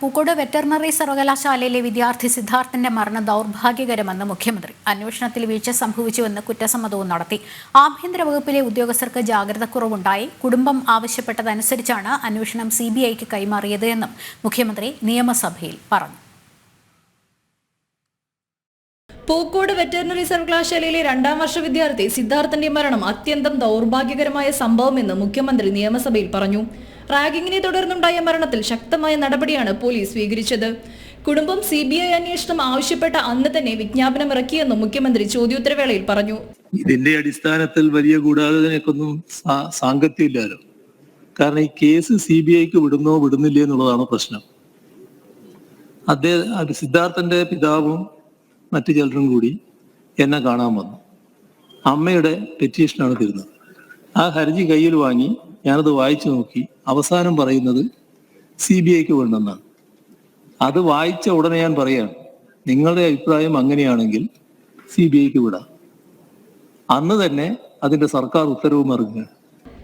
Pookode veterinary സർവകലാശാലയിലെ വിദ്യാർത്ഥി സിദ്ധാർത്ഥന്റെ മരണം ദൗർഭാഗ്യകരമെന്ന് മുഖ്യമന്ത്രി. അന്വേഷണത്തിൽ വീഴ്ച സംഭവിച്ചുവെന്ന് കുറ്റസമ്മതവും നടത്തി. ആഭ്യന്തര വകുപ്പിലെ ഉദ്യോഗസ്ഥർക്ക് ജാഗ്രതക്കുറവുണ്ടായി. കുടുംബം ആവശ്യപ്പെട്ടതനുസരിച്ചാണ് അന്വേഷണം സി ബി ഐക്ക് കൈമാറിയത് എന്നും മുഖ്യമന്ത്രി നിയമസഭയിൽ പറഞ്ഞു. പൂക്കോട് വെറ്ററിനറി സർവകലാശാലയിലെ രണ്ടാം വർഷ വിദ്യാർത്ഥി സിദ്ധാർത്ഥന്റെ മരണം അത്യന്തം ദൗർഭാഗ്യകരമായ സംഭവമെന്ന് മുഖ്യമന്ത്രി നിയമസഭയിൽ പറഞ്ഞു. റാഗിങ്ങിനെ തുടർന്നുണ്ടായ മരണത്തിൽ ശക്തമായ നടപടിയാണ് പോലീസ് സ്വീകരിച്ചത്. കുടുംബം സി ബി ഐ അന്വേഷണം ആവശ്യപ്പെട്ട അന്ന് തന്നെ വിജ്ഞാപനം ഇറക്കിയെന്നും മുഖ്യമന്ത്രി ചോദ്യോത്തരവേളയിൽ പറഞ്ഞു. ഇതിന്റെ അടിസ്ഥാനത്തിൽ വലിയ കൂടാതെ സാങ്കത്യമില്ലല്ലോ. കാരണം ഈ കേസ് സി ബി ഐക്ക് വിടുന്നോ വിടുന്നില്ലേ എന്നുള്ളതാണ് പ്രശ്നം. അദ്ദേഹം സിദ്ധാർത്ഥന്റെ പിതാവും മറ്റു ചിലരും കൂടി എന്നെ കാണാൻ വന്നു. അമ്മയുടെ പെറ്റീഷനാണ് തരുന്നത്. ആ ഹർജി കയ്യിൽ വാങ്ങി ഞാനത് വായിച്ചു നോക്കി. അവസാനം പറയുന്നത് സി ബി ഐക്ക് വേണ്ടെന്നാണ് അത് വായിച്ച ഉടനെ ഞാൻ പറയാം നിങ്ങളുടെ അഭിപ്രായം അങ്ങനെയാണെങ്കിൽ സി ബി ഐക്ക് വിടാം. അന്ന് തന്നെ അതിന്റെ സർക്കാർ ഉത്തരവും ഇറങ്ങുക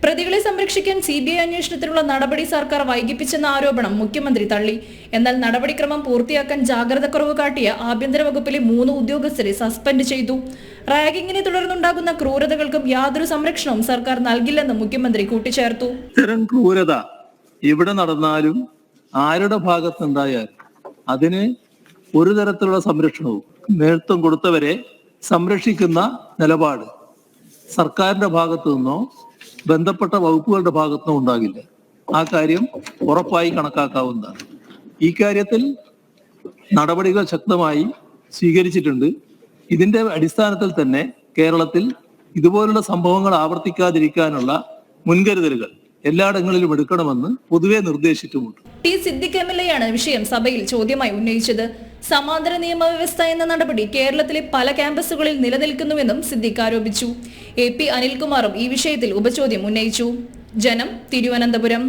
പ്രതികളെ സംരക്ഷിക്കാൻ സി ബി ഐ അന്വേഷണത്തിനുള്ള നടപടി സർക്കാർ വൈകിപ്പിച്ചെന്ന ആരോപണം മുഖ്യമന്ത്രി തള്ളി. എന്നാൽ നടപടിക്രമം പൂർത്തിയാക്കാൻ ജാഗ്രത കുറവ് കാട്ടിയ ആഭ്യന്തര വകുപ്പിലെ മൂന്ന് ഉദ്യോഗസ്ഥരെ സസ്പെൻഡ് ചെയ്തു. റാഗിങ്ങിനെ തുടർന്നുണ്ടാകുന്ന ക്രൂരതകൾക്കും യാതൊരു സംരക്ഷണവും സർക്കാർ നൽകില്ലെന്ന് മുഖ്യമന്ത്രി കൂട്ടിച്ചേർത്തു. ഇത്തരം ക്രൂരത എവിടെ നടന്നാലും ആരുടെ ഭാഗത്തുണ്ടായാലും അതിന് ഒരു തരത്തിലുള്ള സംരക്ഷണവും നേതൃത്വം കൊടുത്തവരെ സംരക്ഷിക്കുന്ന നിലപാട്. സർക്കാരിന്റെ ഭാഗത്തു നിന്നോ ബന്ധപ്പെട്ട വകുപ്പുകളുടെ ഭാഗത്തു നിന്നോ ഉണ്ടാകില്ല. ആ കാര്യം ഉറപ്പായി കണക്കാക്കാവുന്നതാണ്. ഈ കാര്യത്തിൽ നടപടികൾ ശക്തമായി സ്വീകരിച്ചിട്ടുണ്ട്. ഇതിന്റെ അടിസ്ഥാനത്തിൽ തന്നെ കേരളത്തിൽ ഇതുപോലുള്ള സംഭവങ്ങൾ ആവർത്തിക്കാതിരിക്കാനുള്ള മുൻകരുതലുകൾ എല്ലായിടങ്ങളിലും എടുക്കണമെന്ന് പൊതുവെ നിർദ്ദേശിച്ചിട്ടുമുണ്ട്. ടി സിദ്ദിഖ് എം എൽ വിഷയം സഭയിൽ ചോദ്യമായി ഉന്നയിച്ചത്. സമാന്തര നിയമവ്യവസ്ഥ എന്ന നടപടി കേരളത്തിലെ പല ക്യാമ്പസുകളിൽ നിലനിൽക്കുന്നുവെന്നും സിദ്ദിഖ് ആരോപിച്ചു. എ പി അനിൽകുമാറും ഈ വിഷയത്തിൽ ഉപചോദ്യം ഉന്നയിച്ചു. ജനം തിരുവനന്തപുരം.